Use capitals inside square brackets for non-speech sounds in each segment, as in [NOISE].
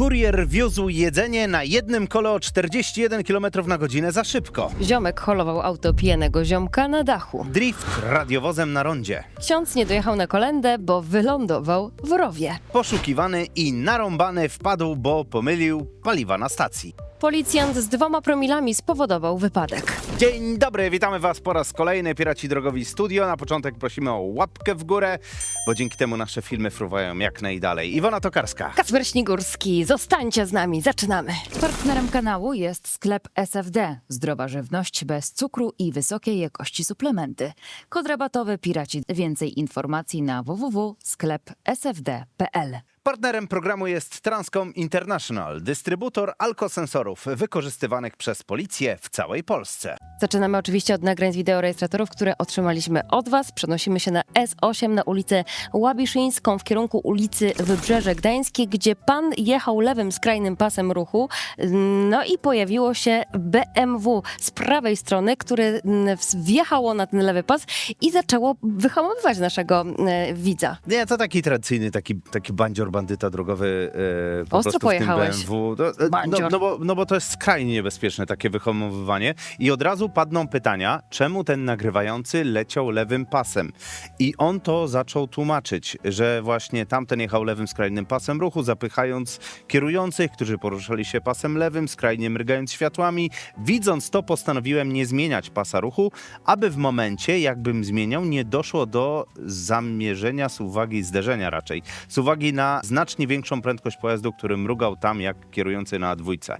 Kurier wiózł jedzenie na jednym kole o 41 km na godzinę za szybko. Ziomek holował auto pijanego ziomka na dachu. Drift radiowozem na rondzie. Ksiądz nie dojechał na kolendę, bo wylądował w rowie. Poszukiwany i narąbany wpadł, bo pomylił paliwa na stacji. Policjant z dwoma promilami spowodował wypadek. Dzień dobry, witamy Was po raz kolejny, Piraci Drogowi Studio. Na początek prosimy o łapkę w górę, bo dzięki temu nasze filmy fruwają jak najdalej. Iwona Tokarska. Kacper Śnigurski, zostańcie z nami, zaczynamy. Partnerem kanału jest sklep SFD. Zdrowa żywność bez cukru i wysokiej jakości suplementy. Kod rabatowy Piraci. Więcej informacji na www.sklepsfd.pl. Partnerem programu jest Transcom International, dystrybutor alkosensorów wykorzystywanych przez policję w całej Polsce. Zaczynamy oczywiście od nagrań z wideorejestratorów, które otrzymaliśmy od Was. Przenosimy się na S8 na ulicę Łabiszyńską w kierunku ulicy Wybrzeże Gdańskie, gdzie pan jechał lewym skrajnym pasem ruchu. No i pojawiło się BMW z prawej strony, które mm, wjechało na ten lewy pas i zaczęło wyhamowywać naszego e, widza. Nie, to taki tradycyjny, taki, taki bandzior, bandyta drogowy e, po Ostro prostu w tym pojechałeś. BMW. No, e, no, Bandzior. no, bo, no bo to jest skrajnie niebezpieczne takie wyhamowywanie i od razu padną pytania, czemu ten nagrywający leciał lewym pasem. I on to zaczął tłumaczyć, że właśnie tamten jechał lewym skrajnym pasem ruchu, zapychając kierujących, którzy poruszali się pasem lewym, skrajnie mrygając światłami. Widząc to, postanowiłem nie zmieniać pasa ruchu, aby w momencie, jakbym zmieniał, nie doszło do zamierzenia z uwagi zderzenia raczej. Z uwagi na znacznie większą prędkość pojazdu, który mrugał tam jak kierujący na dwójce.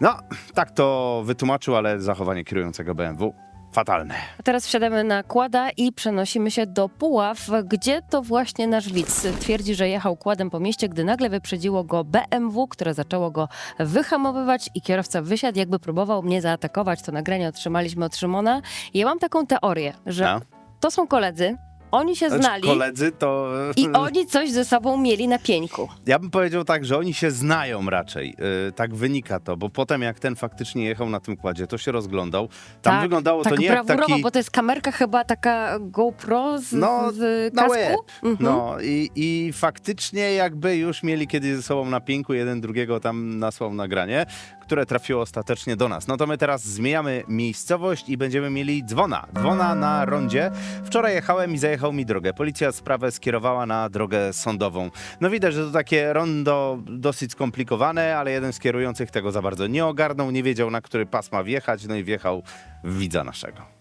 No, tak to wytłumaczył, ale zachowanie kierującego BMW fatalne. A teraz wsiadamy na kłada i przenosimy się do Puław, gdzie to właśnie nasz widz twierdzi, że jechał kładem po mieście, gdy nagle wyprzedziło go BMW, które zaczęło go wyhamowywać i kierowca wysiadł, jakby próbował mnie zaatakować. To nagranie otrzymaliśmy od Szymona. Ja mam taką teorię, że No. to są koledzy, oni się Znaczy, znali koledzy to... i oni coś ze sobą mieli na pieńku. Ja bym powiedział tak, że oni się znają raczej. Yy, tak wynika to, bo potem jak ten faktycznie jechał na tym kładzie, to się rozglądał. Tam tak, wyglądało tak to nie jak taki... bo to jest kamerka chyba taka GoPro z, No, z kasku. łeb. Mhm. No i, i faktycznie jakby już mieli kiedyś ze sobą na pięku, jeden drugiego tam nasłał nagranie, które trafiło ostatecznie do nas. No to my teraz zmieniamy miejscowość i będziemy mieli dzwona. Dzwona na rondzie. Wczoraj jechałem i zajechał mi drogę. Policja sprawę skierowała na drogę sądową. No widać, że to takie rondo dosyć skomplikowane, ale jeden z kierujących tego za bardzo nie ogarnął, nie wiedział na który pas ma wjechać, no i wjechał w widza naszego.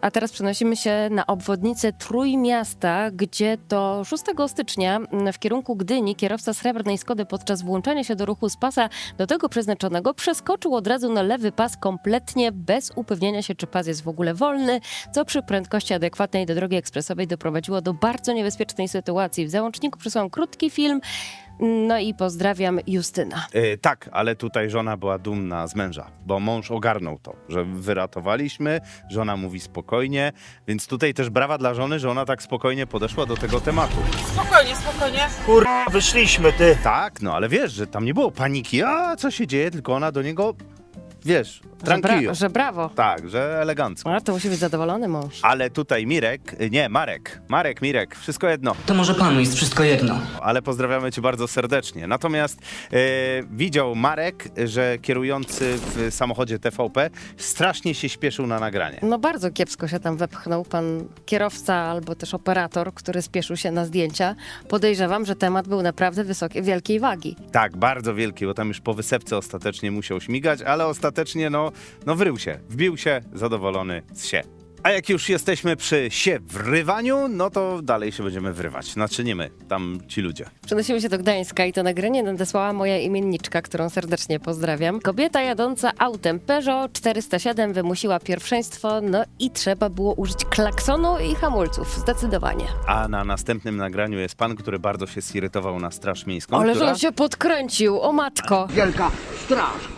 A teraz przenosimy się na obwodnicę Trójmiasta, gdzie to 6 stycznia mm, w kierunku Gdyni kierowca srebrnej Skody podczas włączania się do ruchu z pasa do tego przeznaczonego przeskoczył od razu na lewy pas kompletnie bez upewnienia się, czy pas jest w ogóle wolny, co przy prędkości adekwatnej do drogi ekspresowej doprowadziło do bardzo niebezpiecznej sytuacji. W załączniku przysłałam krótki film, no i pozdrawiam Justyna. E, tak, ale tutaj żona była dumna z męża, bo mąż ogarnął to, że wyratowaliśmy, żona mówi spokojnie, więc tutaj też brawa dla żony, że ona tak spokojnie podeszła do tego tematu. Spokojnie, spokojnie. Kurwa, wyszliśmy, ty. Tak, no ale wiesz, że tam nie było paniki, a co się dzieje, tylko ona do niego, wiesz, Że, bra- tranquillo. że brawo. Tak, że elegancko. A to musi być zadowolony mąż. Ale tutaj Mirek, nie, Marek, Marek, Mirek, wszystko jedno. To może panu jest wszystko jedno. ale pozdrawiamy cię bardzo serdecznie. Natomiast e, widział Marek, że kierujący w samochodzie TVP strasznie się śpieszył na nagranie. No bardzo kiepsko się tam wepchnął pan kierowca albo też operator, który spieszył się na zdjęcia. Podejrzewam, że temat był naprawdę wysokiej, wielkiej wagi. Tak, bardzo wielki, bo tam już po wysepce ostatecznie musiał śmigać, ale ostatecznie no, no wrył się, wbił się, zadowolony z się. A jak już jesteśmy przy się wrywaniu, no to dalej się będziemy wrywać. Znaczy nie my, tam ci ludzie. Przenosimy się do Gdańska i to nagranie nadesłała moja imienniczka, którą serdecznie pozdrawiam. Kobieta jadąca autem Peugeot 407 wymusiła pierwszeństwo, no i trzeba było użyć klaksonu i hamulców, zdecydowanie. A na następnym nagraniu jest pan, który bardzo się zirytował na Straż Miejską, Ale że która... on się podkręcił, o matko! Wielka straż.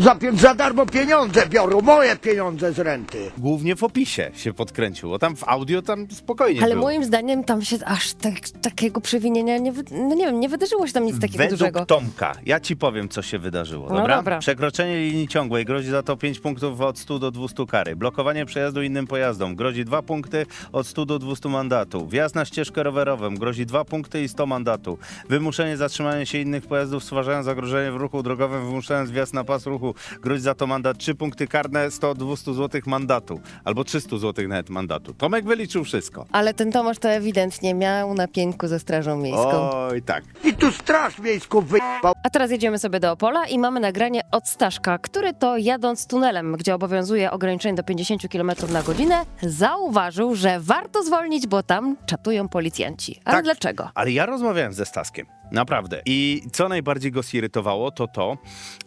Za, pi- za darmo pieniądze biorą, moje pieniądze z renty. Głównie w opisie. Całkowicie się podkręcił, bo tam w audio tam spokojnie Ale było. moim zdaniem tam się aż tak, takiego przewinienia nie, wy, no nie wiem, nie wydarzyło się tam nic takiego Według dużego. Tomka, ja ci powiem, co się wydarzyło, No dobra? dobra. Przekroczenie linii ciągłej grozi za to 5 punktów od 100 do 200 kary. Blokowanie przejazdu innym pojazdom grozi 2 punkty od 100 do 200 mandatu. Wjazd na ścieżkę rowerową grozi 2 punkty i 100 mandatu. Wymuszenie zatrzymania się innych pojazdów stwarzając zagrożenie w ruchu drogowym, wymuszając wjazd na pas ruchu grozi za to mandat 3 punkty karne, 100-200 zł mandatu. Albo 300 zł nawet mandatu. Tomek wyliczył wszystko. Ale ten Tomasz to ewidentnie miał na pięku ze Strażą Miejską. Oj, tak. I tu straż miejską wyjebał. A teraz jedziemy sobie do Opola i mamy nagranie od Staszka, który to jadąc tunelem, gdzie obowiązuje ograniczenie do 50 km na godzinę, zauważył, że warto zwolnić, bo tam czatują policjanci. Ale Tak. dlaczego? Ale ja rozmawiałem ze Staskiem, naprawdę. I co najbardziej go zirytowało, to to,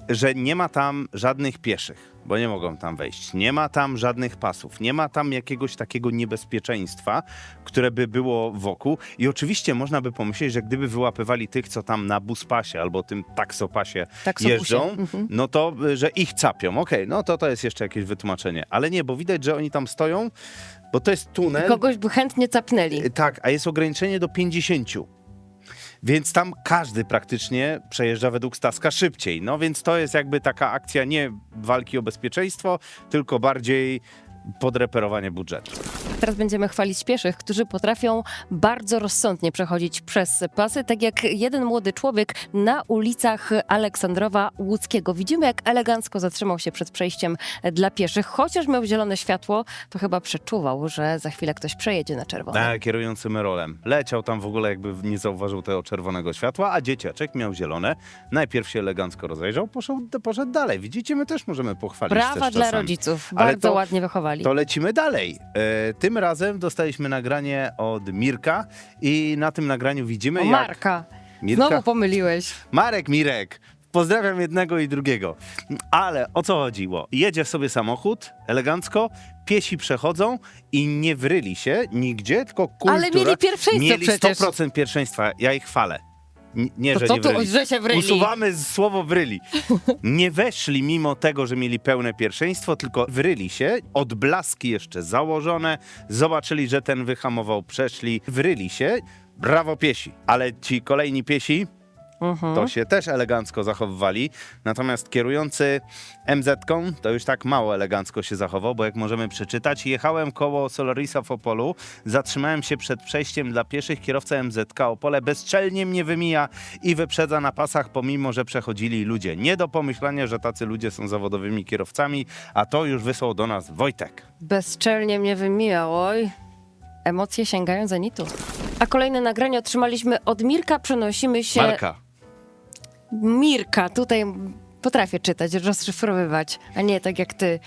że nie ma tam żadnych pieszych, bo nie mogą tam wejść. Nie ma tam żadnych pasów, nie ma tam jakiegoś takiego niebezpieczeństwa, które by było wokół. I oczywiście można by pomyśleć, że gdyby wyłapywali tych, co tam na buspasie albo tym taksopasie Taksobusie. jeżdżą, Mhm. no to, y, że ich capią. Okej, no to to jest jeszcze jakieś wytłumaczenie. Ale nie, bo widać, że oni tam stoją, bo to jest tunel. Kogoś by chętnie capnęli. Y, Tak, a jest ograniczenie do 50. Więc tam każdy praktycznie przejeżdża według Staska szybciej. No więc to jest jakby taka akcja nie walki o bezpieczeństwo, tylko bardziej podreperowanie budżetu. Teraz będziemy chwalić pieszych, którzy potrafią bardzo rozsądnie przechodzić przez pasy, tak jak jeden młody człowiek na ulicach Aleksandrowa Łódzkiego. Widzimy, jak elegancko zatrzymał się przed przejściem dla pieszych. Chociaż miał zielone światło, to chyba przeczuwał, że za chwilę ktoś przejedzie na czerwono. Tak, kierujący Merolem. Leciał tam w ogóle jakby nie zauważył tego czerwonego światła, a dzieciaczek miał zielone. Najpierw się elegancko rozejrzał, poszedł, poszedł dalej. Widzicie, my też możemy pochwalić Brawa też dla czasami. rodziców. Ale Bardzo to- ładnie wychowali. To lecimy dalej. E, tym razem dostaliśmy nagranie od Mirka i na tym nagraniu widzimy O, jak... Marka. Mirka? Znowu pomyliłeś. Marek Mirek. Pozdrawiam jednego i drugiego. Ale o co chodziło? Jedzie sobie samochód elegancko, piesi przechodzą i nie wryli się nigdzie, tylko kultura. Ale mieli pierwszeństwo Mieli przecież. 100% pierwszeństwa. Ja ich chwalę. Nie, To że nie wryli. że się wryli? Usuwamy słowo wryli. Nie weszli mimo tego, że mieli pełne pierwszeństwo, tylko wryli się, odblaski jeszcze założone, zobaczyli, że ten wyhamował, przeszli, wryli się. Brawo piesi. Ale ci kolejni piesi Mhm. to się też elegancko zachowywali. Natomiast kierujący MZ-ką to już tak mało elegancko się zachował, bo jak możemy przeczytać, jechałem koło Solarisa w Opolu, zatrzymałem się przed przejściem dla pieszych, kierowca MZ-ka Opole bezczelnie mnie wymija i wyprzedza na pasach, pomimo że przechodzili ludzie. Nie do pomyślenia, że tacy ludzie są zawodowymi kierowcami, a to już wysłał do nas Wojtek. Bezczelnie mnie wymijał, oj. Emocje sięgają zenitu. A kolejne nagranie otrzymaliśmy od Mirka. Przenosimy się... Marka. Mirka, tutaj potrafię czytać, rozszyfrowywać, a nie tak jak ty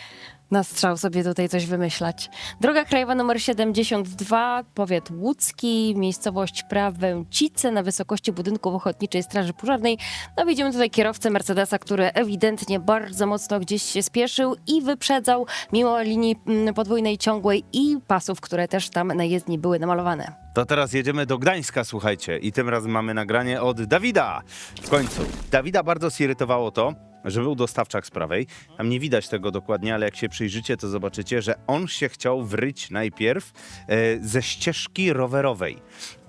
na strzał sobie tutaj coś wymyślać. Droga krajowa numer 72, powiat łódzki, miejscowość Prawęcice na wysokości budynków Ochotniczej Straży Pożarnej. No widzimy tutaj kierowcę Mercedesa, który ewidentnie bardzo mocno gdzieś się spieszył i wyprzedzał mimo linii mm, podwójnej ciągłej i pasów, które też tam na jezdni były namalowane. To teraz jedziemy do Gdańska, słuchajcie. I tym razem mamy nagranie od Dawida. W końcu. Dawida bardzo zirytowało to, że był dostawczak z prawej. Tam nie widać tego dokładnie, ale jak się przyjrzycie, to zobaczycie, że on się chciał wryć najpierw e, ze ścieżki rowerowej.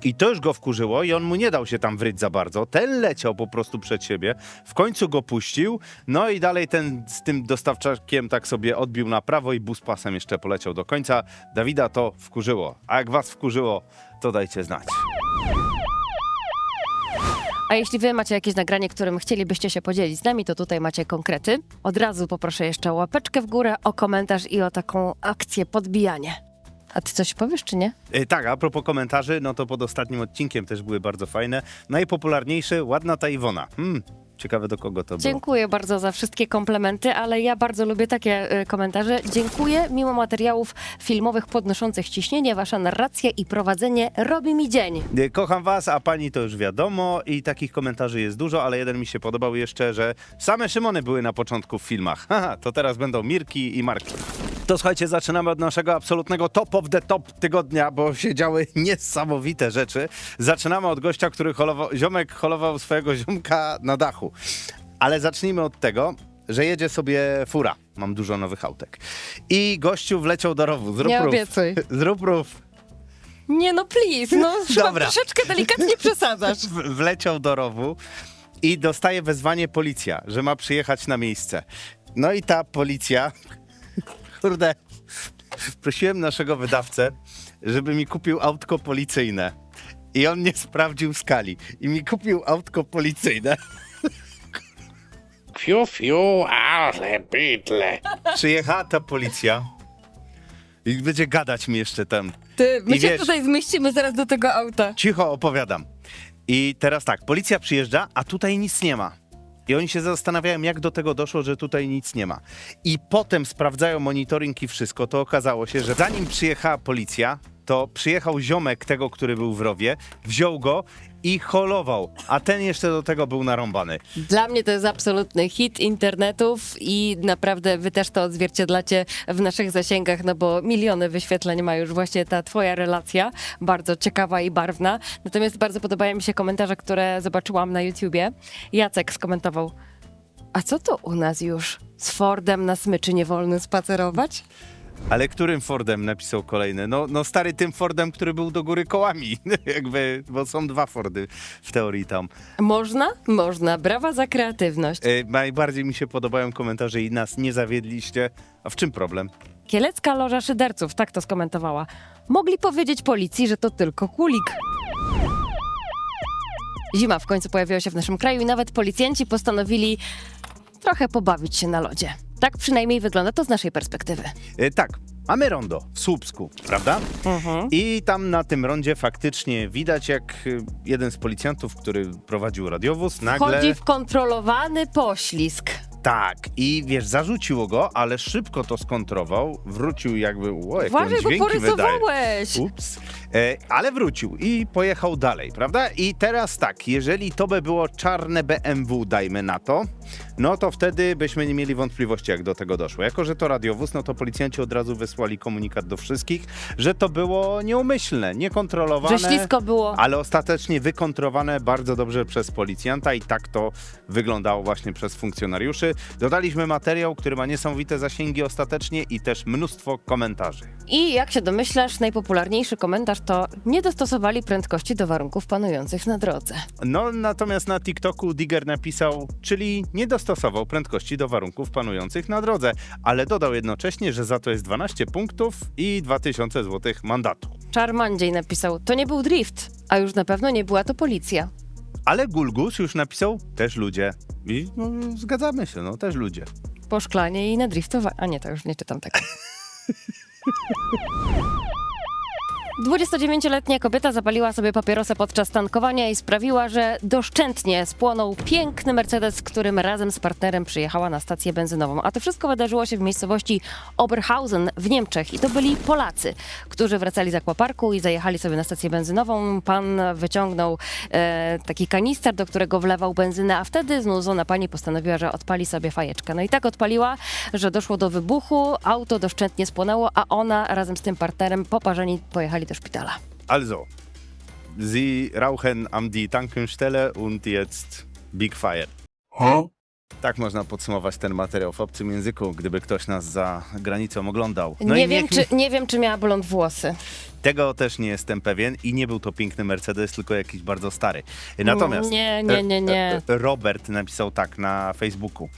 I to już go wkurzyło i on mu nie dał się tam wryć za bardzo. Ten leciał po prostu przed siebie. W końcu go puścił. No i dalej ten z tym dostawczakiem tak sobie odbił na prawo i bus pasem jeszcze poleciał do końca. Dawida to wkurzyło. A jak was wkurzyło, to dajcie znać. A jeśli wy macie jakieś nagranie, którym chcielibyście się podzielić z nami, to tutaj macie konkrety. Od razu poproszę jeszcze o łapeczkę w górę, o komentarz i o taką akcję podbijanie. A ty coś powiesz, czy nie? E, tak, a propos komentarzy, no to pod ostatnim odcinkiem też były bardzo fajne. Najpopularniejszy, ładna ta Iwona. Hmm, ciekawe do kogo to było. Dziękuję bardzo za wszystkie komplementy, ale ja bardzo lubię takie y, komentarze. Dziękuję. Mimo materiałów filmowych podnoszących ciśnienie, wasza narracja i prowadzenie robi mi dzień. E, Kocham was, a pani to już wiadomo i takich komentarzy jest dużo, ale jeden mi się podobał jeszcze, że same Szymony były na początku w filmach. [LAUGHS] Haha, to teraz będą Mirki i Marki. To słuchajcie, zaczynamy od naszego absolutnego top of the top tygodnia, bo się działy [LAUGHS] niesamowite rzeczy. Zaczynamy od gościa, który holował, ziomek holował swojego ziomka na dachu. Ale zacznijmy od tego, że jedzie sobie fura. mam dużo nowych autek. I gościu wleciał do rowu. Zrób Nie rów. obiecuj. [LAUGHS] Zrób rów. Nie no, please, no [LAUGHS] chyba Dobra. troszeczkę delikatnie [LAUGHS] przesadzasz. W- Wleciał do rowu i dostaje wezwanie policja, że ma przyjechać na miejsce. No i ta policja, kurde, prosiłem naszego wydawcę, żeby mi kupił autko policyjne. I on nie sprawdził skali. I mi kupił autko policyjne. Fiu, fiu, ale bydle. Przyjechała ta policja. I będzie gadać mi jeszcze ten. Ty, my I się wiesz- tutaj zmieścimy zaraz do tego auta. Cicho opowiadam. I teraz tak, policja przyjeżdża, a tutaj nic nie ma. I oni się zastanawiają, jak do tego doszło, że tutaj nic nie ma. I potem sprawdzają monitoring i wszystko. To okazało się, że zanim przyjechała policja, to przyjechał ziomek tego, który był w rowie, wziął go i holował, a ten jeszcze do tego był narąbany. Dla mnie to jest absolutny hit internetów i naprawdę wy też to odzwierciedlacie w naszych zasięgach, no bo miliony wyświetleń ma już właśnie ta twoja relacja, bardzo ciekawa i barwna. Natomiast bardzo podobają mi się komentarze, które zobaczyłam na YouTubie. Jacek skomentował, a co to u nas już? Z Fordem na smyczy nie wolno spacerować? Ale którym Fordem napisał kolejny? No, no stary tym Fordem, który był do góry kołami. [LAUGHS] Jakby, bo są dwa Fordy w teorii tam. Można? Można. Brawa za kreatywność. E, najbardziej mi się podobają komentarze i nas nie zawiedliście. A w czym problem? Kielecka Loża Szyderców tak to skomentowała. Mogli powiedzieć policji, że to tylko kulik. Zima w końcu pojawiła się w naszym kraju i nawet policjanci postanowili trochę pobawić się na lodzie. Tak przynajmniej wygląda to z naszej perspektywy. E, tak, mamy rondo w Słupsku, prawda? I tam na tym rondzie faktycznie widać, jak e, jeden z policjantów, który prowadził radiowóz, nagle... Wchodzi w kontrolowany poślizg. Tak, i wiesz, zarzuciło go, ale szybko to skontrował, wrócił jakby, o, jak Uważaj, bo dźwięki wydaje. porysowałeś! Ups. E, ale wrócił i pojechał dalej, prawda? I teraz tak, jeżeli to by było czarne BMW, dajmy na to, no to wtedy byśmy nie mieli wątpliwości, jak do tego doszło. Jako, że to radiowóz, no to policjanci od razu wysłali komunikat do wszystkich, że to było nieumyślne, niekontrolowane. Że ślisko było. Ale ostatecznie wykontrowane bardzo dobrze przez policjanta i tak to wyglądało właśnie przez funkcjonariuszy. Dodaliśmy materiał, który ma niesamowite zasięgi ostatecznie i też mnóstwo komentarzy. I jak się domyślasz, najpopularniejszy komentarz to nie dostosowali prędkości do warunków panujących na drodze. No, natomiast na TikToku Digger napisał, czyli nie dostosował prędkości do warunków panujących na drodze, ale dodał jednocześnie, że za to jest 12 punktów i 2000 zł mandatu. Charmandziej napisał, to nie był drift, a już na pewno nie była to policja. Ale Gulgus już napisał, też ludzie. I no, zgadzamy się, no też ludzie. Po szklanie i na driftowanie. A nie, to już nie czytam tego. [LAUGHS] 29-letnia kobieta zapaliła sobie papierosę podczas tankowania i sprawiła, że doszczętnie spłonął piękny Mercedes, którym razem z partnerem przyjechała na stację benzynową. A to wszystko wydarzyło się w miejscowości Oberhausen w Niemczech. I to byli Polacy, którzy wracali z akwaparku i zajechali sobie na stację benzynową. Pan wyciągnął e, taki kanister, do którego wlewał benzynę, a wtedy znudzona pani postanowiła, że odpali sobie fajeczkę. No i tak odpaliła, że doszło do wybuchu, auto doszczętnie spłonęło, a ona razem z tym partnerem poparzeni pojechali do szpitala. Also, sie rauchen am die Tankenstelle und jetzt Big Fire. Tak można podsumować ten materiał w obcym języku, gdyby ktoś nas za granicą oglądał. No nie, i wiem, niech czy, nie wiem, czy miała blond włosy. Tego też nie jestem pewien i nie był to piękny Mercedes, tylko jakiś bardzo stary. Natomiast Nie, nie, nie, nie. e, e, Robert napisał tak na Facebooku.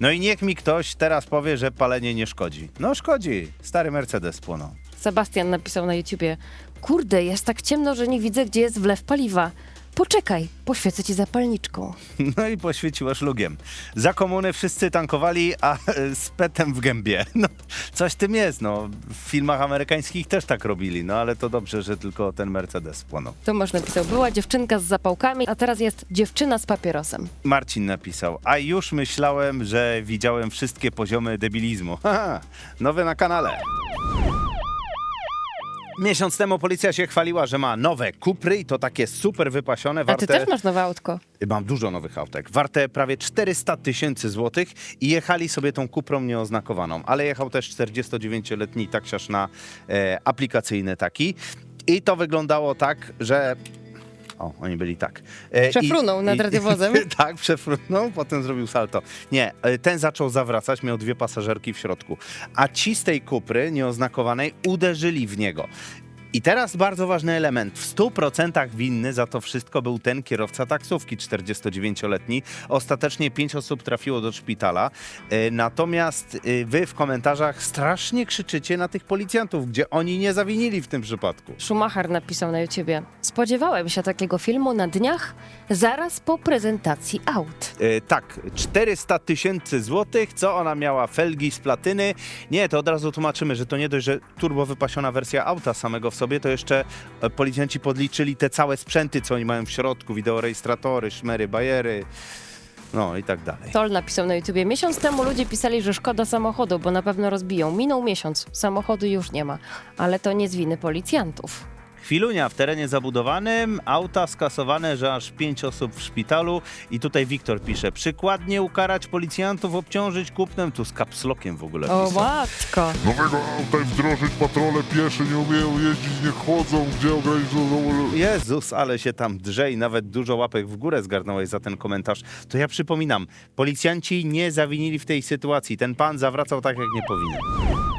No i niech mi ktoś teraz powie, że palenie nie szkodzi. No szkodzi. Stary Mercedes płonął. Sebastian napisał na YouTubie: Kurde, jest tak ciemno, że nie widzę, gdzie jest wlew paliwa. Poczekaj, poświecę ci zapalniczką. [LAUGHS] No i poświeciła szlugiem. Za komuny wszyscy tankowali, a e, z petem w gębie. [LAUGHS] No, coś tym jest, no. W filmach amerykańskich też tak robili, no ale to dobrze, że tylko ten Mercedes spłonął. Tomasz napisał: Była dziewczynka z zapałkami, a teraz jest dziewczyna z papierosem. Marcin napisał, a już myślałem, że widziałem wszystkie poziomy debilizmu. [LAUGHS] Haha, nowe na kanale. Miesiąc temu policja się chwaliła, że ma nowe Kupry i to takie super wypasione, A warte... ty też masz nowe autko. Mam dużo nowych autek, warte prawie 400 tysięcy złotych i jechali sobie tą Kuprą nieoznakowaną, ale jechał też 49-letni taksiarz na e, aplikacyjny taki i to wyglądało tak, że O, oni byli tak. E, i- Przefrunął nad radiowozem. [LAUGHS] tak, przefrunął, potem zrobił salto. Nie, e, ten zaczął zawracać, miał dwie pasażerki w środku. A ci z tej kupry nieoznakowanej uderzyli w niego. I teraz bardzo ważny element. W 100% winny za to wszystko był ten kierowca taksówki 49-letni. Ostatecznie pięć osób trafiło do szpitala. E, Natomiast e, wy w komentarzach strasznie krzyczycie na tych policjantów, gdzie oni nie zawinili w tym przypadku. Schumacher napisał na YouTubie. Spodziewałem się takiego filmu na dniach, zaraz po prezentacji aut. E, tak, 400 tysięcy złotych, co ona miała felgi z platyny. Nie, to od razu tłumaczymy, że to nie dość, że turbo wypasiona wersja auta samego w sobie, to jeszcze e, policjanci podliczyli te całe sprzęty, co oni mają w środku, wideorejestratory, szmery, bajery, no i tak dalej. Tol napisał na YouTubie. Miesiąc temu ludzie pisali, że szkoda samochodu, bo na pewno rozbiją. Minął miesiąc, samochodu już nie ma. Ale to nie z winy policjantów. Chwilunia w terenie zabudowanym, auta skasowane, że aż pięć osób w szpitalu i tutaj Wiktor pisze, przykładnie ukarać policjantów, obciążyć kupnem, tu z kapslokiem w ogóle O pisał. matko! Nowego auta wdrożyć, patrole piesze nie umieją jeździć, nie chodzą, gdzie ograniczono... Jezus, ale się tam drze i nawet dużo łapek w górę zgarnąłeś za ten komentarz. To ja przypominam, policjanci nie zawinili w tej sytuacji. Ten pan zawracał tak, jak nie powinien.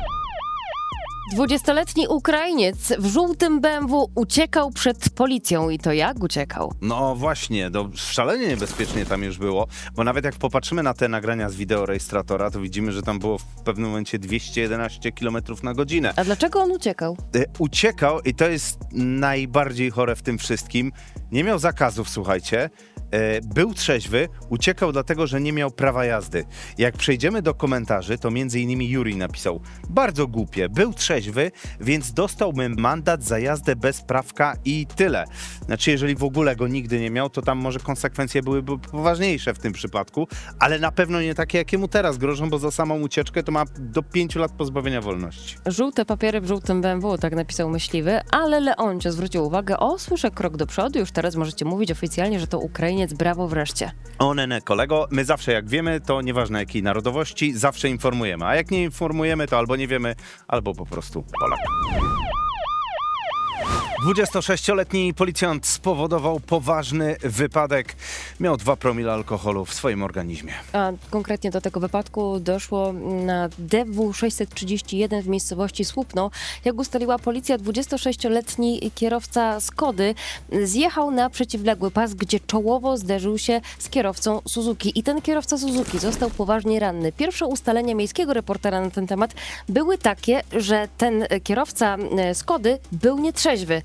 Dwudziestoletni Ukrainiec w żółtym BMW uciekał przed policją i to jak uciekał? No właśnie, no, szalenie niebezpiecznie tam już było, bo nawet jak popatrzymy na te nagrania z wideorejestratora, to widzimy, że tam było w pewnym momencie 211 km na godzinę. A dlaczego on uciekał? E, Uciekał i to jest najbardziej chore w tym wszystkim. Nie miał zakazów, słuchajcie. E, Był trzeźwy, uciekał dlatego, że nie miał prawa jazdy. Jak przejdziemy do komentarzy, to między innymi Juri napisał, bardzo głupie, był trzeźwy, więc dostałbym mandat za jazdę bez prawka i tyle. Znaczy, jeżeli w ogóle go nigdy nie miał, to tam może konsekwencje byłyby poważniejsze w tym przypadku, ale na pewno nie takie, jakie mu teraz grożą, bo za samą ucieczkę to ma do pięciu lat pozbawienia wolności. Żółte papiery w żółtym BMW, tak napisał myśliwy, ale Leoncio zwrócił uwagę, o słyszę krok do przodu, już teraz możecie mówić oficjalnie, że to Ukrainiec, brawo wreszcie. O nene, kolego, my zawsze jak wiemy, to nieważne jakiej narodowości, zawsze informujemy. A jak nie informujemy, to albo nie wiemy, albo po prostu suunniteltu. Pala. 26-letni policjant spowodował poważny wypadek. Miał 2 promile alkoholu w swoim organizmie. A konkretnie do tego wypadku doszło na DW 631 w miejscowości Słupno. Jak ustaliła policja, 26-letni kierowca Skody zjechał na przeciwległy pas, gdzie czołowo zderzył się z kierowcą Suzuki. I ten kierowca Suzuki został poważnie ranny. Pierwsze ustalenia miejskiego reportera na ten temat były takie, że ten kierowca e, Skody był nietrzeźwy.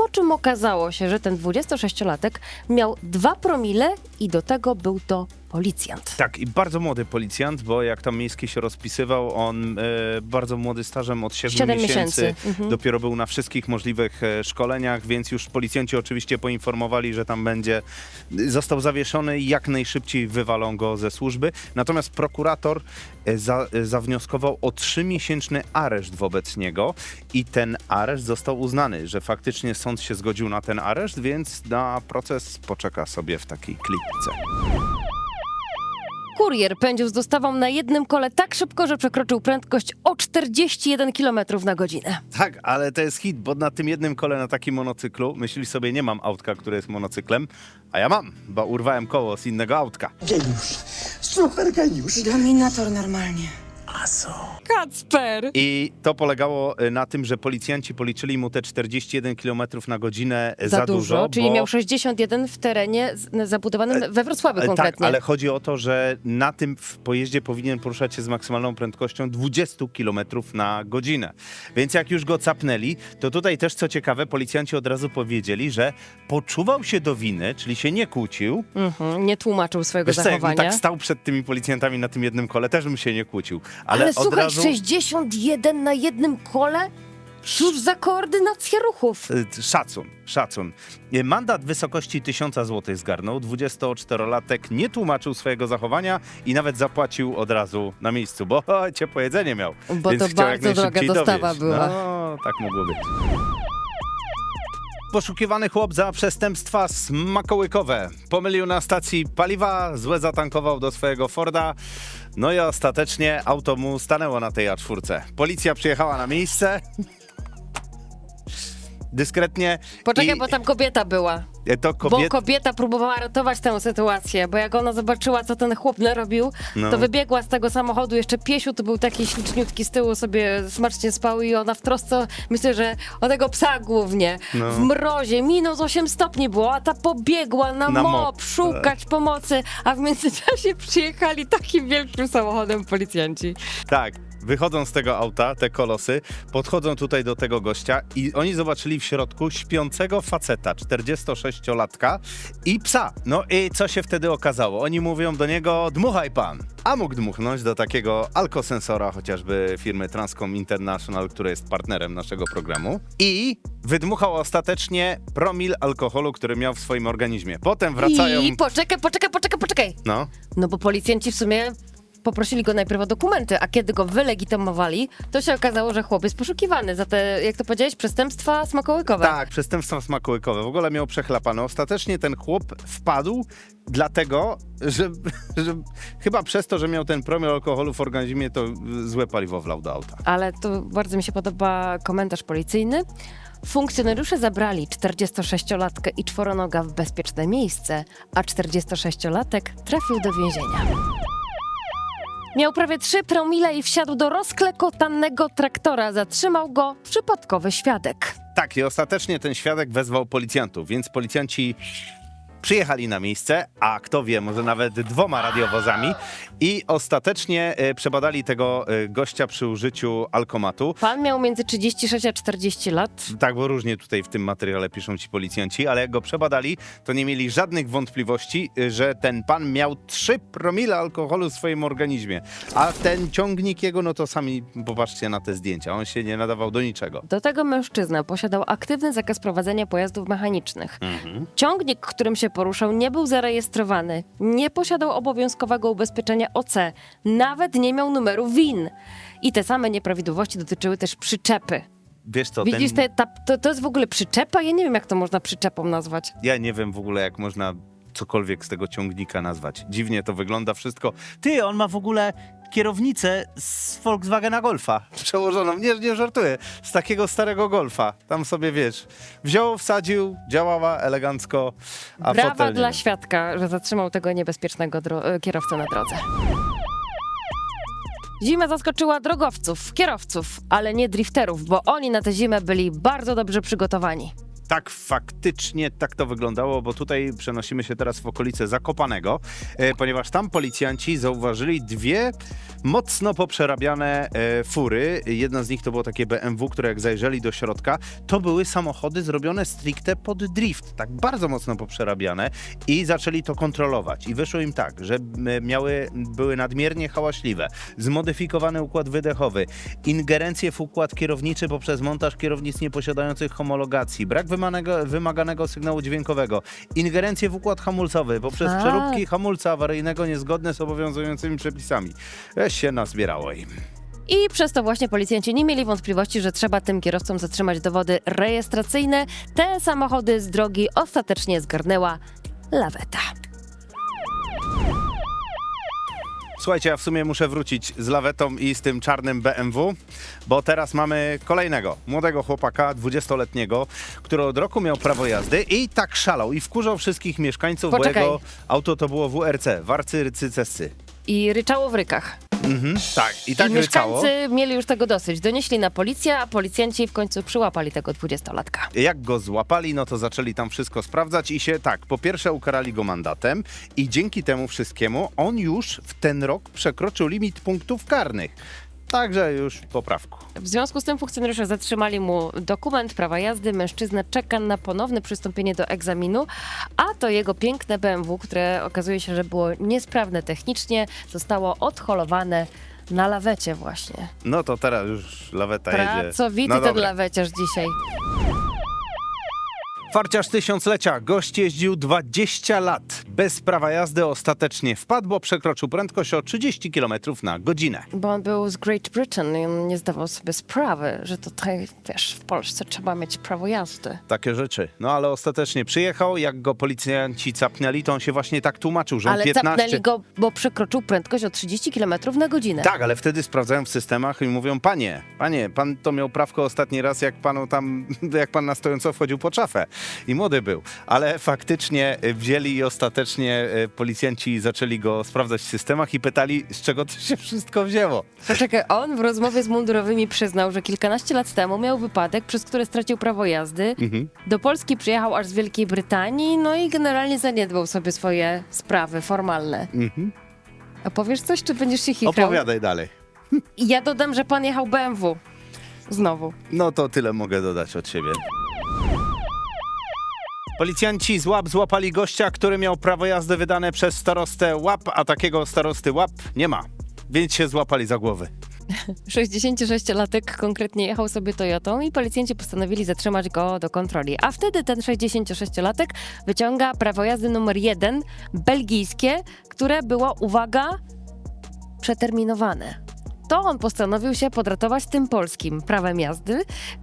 Po czym okazało się, że ten 26-latek miał dwa promile i do tego był to policjant. Tak, i bardzo młody policjant, bo jak tam miejski się rozpisywał, on e, bardzo młody stażem od 7, Siedem miesięcy, miesięcy, mhm. dopiero był na wszystkich możliwych e, szkoleniach, więc już policjanci oczywiście poinformowali, że tam będzie, został zawieszony i jak najszybciej wywalą go ze służby. Natomiast prokurator e, za, e, zawnioskował o trzymiesięczny areszt wobec niego i ten areszt został uznany, że faktycznie sąd się zgodził na ten areszt, więc na proces poczeka sobie w takiej klipce. Kurier pędził z dostawą na jednym kole tak szybko, że przekroczył prędkość o 41 km na godzinę. Tak, ale to jest hit, bo na tym jednym kole na takim monocyklu myśli sobie, nie mam autka, które jest monocyklem, a ja mam, bo urwałem koło z innego autka. Geniusz. Super geniusz. Dominator normalnie. Kacper! I to polegało y, na tym, że policjanci policzyli mu te 41 km na godzinę za, Za dużo, czyli bo... miał 61 w terenie z- zabudowanym we Wrocławiu E, konkretnie. Tak, ale chodzi o to, że na tym w pojeździe powinien poruszać się z maksymalną prędkością 20 km na godzinę. Więc jak już go capnęli, to tutaj też co ciekawe, policjanci od razu powiedzieli, że poczuwał się do winy, czyli się nie kłócił, Mhm, nie tłumaczył swojego Wiesz co, jakbym zachowania. tak stał przed tymi policjantami na tym jednym kole, też bym się nie kłócił. Ale, Ale, od słuchaj, razu... 61 na jednym kole? Cóż za koordynacja ruchów. Y, Szacun, szacun. Y, Mandat w wysokości 1000 zł zgarnął. 24-latek nie tłumaczył swojego zachowania i nawet zapłacił od razu na miejscu, bo o, [LAUGHS] ciepłe jedzenie miał. Bo więc to bardzo droga dostawa dowieźć. była. No, tak mogło być. Poszukiwany chłop za przestępstwa smakołykowe. Pomylił na stacji paliwa, złe zatankował do swojego Forda. No i ostatecznie auto mu stanęło na tej A4. Policja przyjechała na miejsce. Dyskretnie. Poczekaj, i bo tam kobieta była. to Bo kobieta... kobieta próbowała ratować tę sytuację, bo jak ona zobaczyła, co ten chłop narobił, No. to wybiegła z tego samochodu, jeszcze piesiu to był taki śliczniutki z tyłu, sobie smacznie spał i ona w trosce, myślę, że o tego psa głównie, No. w mrozie, minus 8 stopni było, a ta pobiegła na, Na mop, mop. szukać pomocy, a w międzyczasie przyjechali takim wielkim samochodem policjanci. Tak, wychodzą z tego auta, te kolosy, podchodzą tutaj do tego gościa i oni zobaczyli w środku śpiącego faceta, 46-latka i psa. No i co się wtedy okazało? Oni mówią do niego, dmuchaj pan. A mógł dmuchnąć do takiego alkosensora, chociażby firmy Transcom International, który jest partnerem naszego programu. I wydmuchał ostatecznie promil alkoholu, który miał w swoim organizmie. Potem wracają... I poczekaj, poczekaj, poczekaj, poczekaj. No, No bo policjanci w sumie poprosili go najpierw o dokumenty, a kiedy go wylegitymowali, to się okazało, że chłop jest poszukiwany za te, jak to powiedziałeś, przestępstwa smakołykowe. Tak, przestępstwa smakołykowe. W ogóle miał przechlapane. Ostatecznie ten chłop wpadł dlatego, że, [LAUGHS] że chyba przez to, że miał ten promil alkoholu w organizmie, to złe paliwo wlał do auta. Ale to bardzo mi się podoba komentarz policyjny. Funkcjonariusze zabrali 46-latkę i czworonoga w bezpieczne miejsce, a 46-latek trafił do więzienia. Miał prawie 3 promile i wsiadł do rozklekotanego traktora. Zatrzymał go przypadkowy świadek. Tak, i ostatecznie ten świadek wezwał policjantów, więc policjanci przyjechali na miejsce, a kto wie, może nawet dwoma radiowozami i ostatecznie e, przebadali tego e, gościa przy użyciu alkomatu. Pan miał między 36 a 40 lat. Tak, bo różnie tutaj w tym materiale piszą ci policjanci, ale jak go przebadali, to nie mieli żadnych wątpliwości, y, że ten pan miał 3 promile alkoholu w swoim organizmie. A ten ciągnik jego, no to sami popatrzcie na te zdjęcia, on się nie nadawał do niczego. Do tego mężczyzna posiadał aktywny zakaz prowadzenia pojazdów mechanicznych. Ciągnik, którym się poruszał, nie był zarejestrowany, nie posiadał obowiązkowego ubezpieczenia OC, nawet nie miał numeru WIN. I te same nieprawidłowości dotyczyły też przyczepy. Wiesz co, Widzisz, ten... te, ta, to, to jest w ogóle przyczepa? Ja nie wiem, jak to można przyczepą nazwać. ja nie wiem w ogóle, jak można cokolwiek z tego ciągnika nazwać. Dziwnie to wygląda wszystko. Ty, on ma w ogóle kierownicę z Volkswagena Golfa. [LAUGHS] Przełożoną, nie, nie żartuję, z takiego starego Golfa. Tam sobie, wiesz, wziął, wsadził, działała elegancko, a Brawa fotel nie dla wiem. świadka, że zatrzymał tego niebezpiecznego dro- e, kierowcę na drodze. Zima zaskoczyła drogowców, kierowców, ale nie drifterów, bo oni na tę zimę byli bardzo dobrze przygotowani. Tak, faktycznie tak to wyglądało, bo tutaj przenosimy się teraz w okolice Zakopanego, e, ponieważ tam policjanci zauważyli dwie mocno poprzerabiane e, fury. Jedna z nich to było takie BMW, które jak zajrzeli do środka, to były samochody zrobione stricte pod drift, tak bardzo mocno poprzerabiane i zaczęli to kontrolować. I wyszło im tak, że m, miały, były nadmiernie hałaśliwe, zmodyfikowany układ wydechowy, ingerencje w układ kierowniczy poprzez montaż kierownic nieposiadających homologacji, brak wymaganego, wymaganego sygnału dźwiękowego, ingerencje w układ hamulcowy poprzez A. przeróbki hamulca awaryjnego niezgodne z obowiązującymi przepisami. Się nazbierało im. I przez to właśnie policjanci nie mieli wątpliwości, że trzeba tym kierowcom zatrzymać dowody rejestracyjne. Te samochody z drogi ostatecznie zgarnęła laweta. Słuchajcie, ja w sumie muszę wrócić z lawetą i z tym czarnym BMW, bo teraz mamy kolejnego młodego chłopaka, 20-letniego, który od roku miał prawo jazdy i tak szalał i wkurzał wszystkich mieszkańców, Poczekaj. bo jego auto to było WRC, Warcy Rycy Cesy. I ryczało w rykach. Mhm, tak, i tak I mieszkańcy mieli już tego dosyć. Donieśli na policję, a policjanci w końcu przyłapali tego dwudziestolatka. Jak go złapali, no to zaczęli tam wszystko sprawdzać i się tak, po pierwsze ukarali go mandatem i dzięki temu wszystkiemu on już w ten rok przekroczył limit punktów karnych. Także już poprawku. W związku z tym funkcjonariusze zatrzymali mu dokument prawa jazdy. Mężczyzna czeka na ponowne przystąpienie do egzaminu, a to jego piękne BMW, które okazuje się, że było niesprawne technicznie, zostało odholowane na lawecie właśnie. No to teraz już laweta jedzie. Pracowity No ten dobra. laweciarz dzisiaj. Farciarz tysiąclecia. Gość jeździł 20 lat. Bez prawa jazdy ostatecznie wpadł, bo przekroczył prędkość o 30 km na godzinę. Bo on był z Great Britain i on nie zdawał sobie sprawy, że tutaj, wiesz, w Polsce trzeba mieć prawo jazdy. Takie rzeczy. No ale ostatecznie przyjechał, jak go policjanci capnęli, to on się właśnie tak tłumaczył, że on Ale 15... capnęli go, bo przekroczył prędkość o 30 km na godzinę. Tak, ale wtedy sprawdzają w systemach i mówią, panie, panie, pan to miał prawko ostatni raz, jak panu tam, [LAUGHS] jak pan na stojąco wchodził pod szafę i młody był. Ale faktycznie y, wzięli i ostatecznie y, policjanci zaczęli go sprawdzać w systemach i pytali, z czego to się wszystko wzięło. Poczekaj, on w rozmowie z mundurowymi przyznał, że kilkanaście lat temu miał wypadek, przez który stracił prawo jazdy. Mhm. Do Polski przyjechał aż z Wielkiej Brytanii, no i generalnie zaniedbał sobie swoje sprawy formalne. Mhm. A powiesz coś, czy będziesz się chichrał? Opowiadaj dalej. Ja dodam, że pan jechał BMW. Znowu. No to tyle mogę dodać od siebie. Policjanci z łap złapali gościa, który miał prawo jazdy wydane przez starostę łap, a takiego starosty łap nie ma. Więc się złapali za głowy. [LAUGHS] 66-latek konkretnie jechał sobie Toyotą i policjanci postanowili zatrzymać go do kontroli. A wtedy ten 66-latek wyciąga prawo jazdy numer 1, belgijskie, które było, uwaga, przeterminowane. To on postanowił się podratować tym polskim prawem jazdy,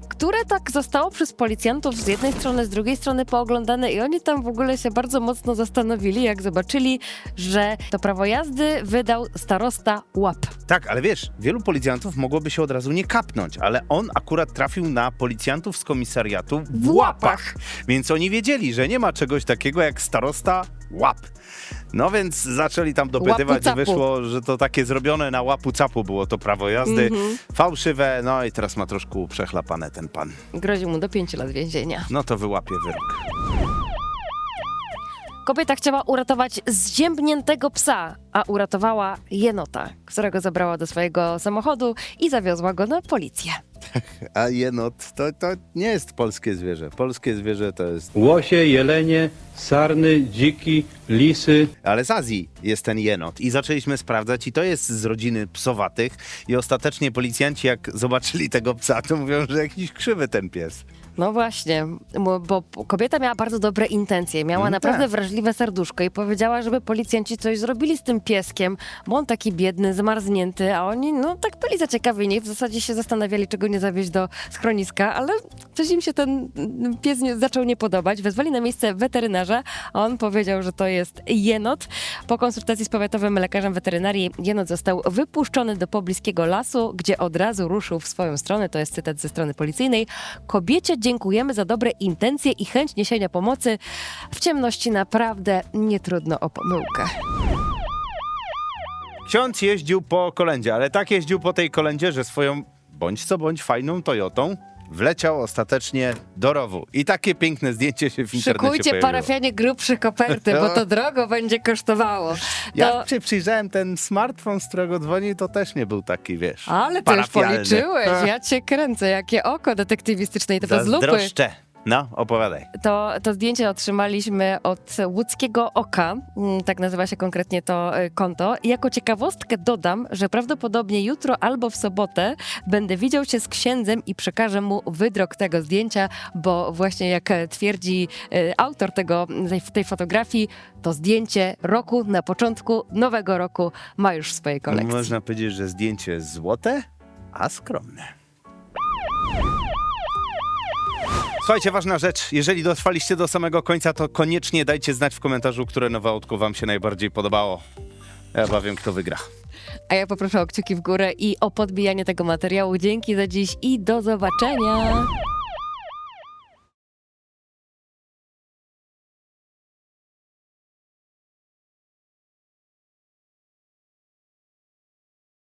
które tak zostało przez policjantów z jednej strony, z drugiej strony pooglądane i oni tam w ogóle się bardzo mocno zastanowili, jak zobaczyli, że to prawo jazdy wydał starosta łap. Tak, ale wiesz, wielu policjantów mogłoby się od razu nie kapnąć, ale on akurat trafił na policjantów z komisariatu w, W łapach. łapach. Więc oni wiedzieli, że nie ma czegoś takiego jak starosta łap. No więc zaczęli tam dopytywać i wyszło, że to takie zrobione na łapu capu było to prawo jazdy. Mhm. Fałszywe, no i teraz ma troszkę przechlapane ten pan. Grozi mu do 5 lat więzienia. No to wyłapie wyrok. Kobieta chciała uratować zziębniętego psa, a uratowała jenota, którego zabrała do swojego samochodu i zawiozła go na policję. A jenot to, to nie jest polskie zwierzę. Polskie zwierzę to jest... Łosie, jelenie, sarny, dziki, lisy. Ale z Azji jest ten jenot i zaczęliśmy sprawdzać i to jest z rodziny psowatych i ostatecznie policjanci jak zobaczyli tego psa, to mówią, że jakiś krzywy ten pies. No właśnie, bo kobieta miała bardzo dobre intencje, miała Mm, naprawdę tak. wrażliwe serduszko i powiedziała, żeby policjanci coś zrobili z tym pieskiem, bo on taki biedny, zmarznięty, a oni no tak byli zaciekawieni, w zasadzie się zastanawiali, czego nie zawieźć do schroniska, ale coś im się ten pies nie, zaczął nie podobać. Wezwali na miejsce weterynarza, a on powiedział, że to jest jenot. Po konsultacji z powiatowym lekarzem weterynarii jenot został wypuszczony do pobliskiego lasu, gdzie od razu ruszył w swoją stronę, to jest cytat ze strony policyjnej. Kobiecie dziękujemy za dobre intencje i chęć niesienia pomocy. W ciemności naprawdę nie trudno o pomyłkę. Ksiądz jeździł po kolędzie, ale tak jeździł po tej kolędzie, że swoją bądź co bądź fajną Toyotą wleciał ostatecznie do rowu. I takie piękne zdjęcie się w internecie Szykujcie pojawiło. parafianie grubsze koperty, bo to drogo będzie kosztowało. Ja To... się przyjrzałem ten smartfon, z którego dzwoni, to też nie był taki, wiesz, Ale ty już parafialny. policzyłeś, ja cię kręcę, jakie oko detektywistyczne i to bez lupy. Zazdroszczę. No, opowiadaj. To, to zdjęcie otrzymaliśmy od łódzkiego oka, mm, tak nazywa się konkretnie to y, konto. I jako ciekawostkę dodam, że prawdopodobnie jutro albo w sobotę będę widział się z księdzem i przekażę mu wydruk tego zdjęcia, bo właśnie jak twierdzi y, autor tego, tej, tej fotografii, to zdjęcie roku na początku nowego roku ma już w swojej kolekcji. Można powiedzieć, że zdjęcie jest złote, a skromne. Słuchajcie, ważna rzecz. Jeżeli dotrwaliście do samego końca, to koniecznie dajcie znać w komentarzu, które nowe autko wam się najbardziej podobało. Ja chyba wiem, kto wygra. A ja poproszę o kciuki w górę i o podbijanie tego materiału. Dzięki za dziś i do zobaczenia!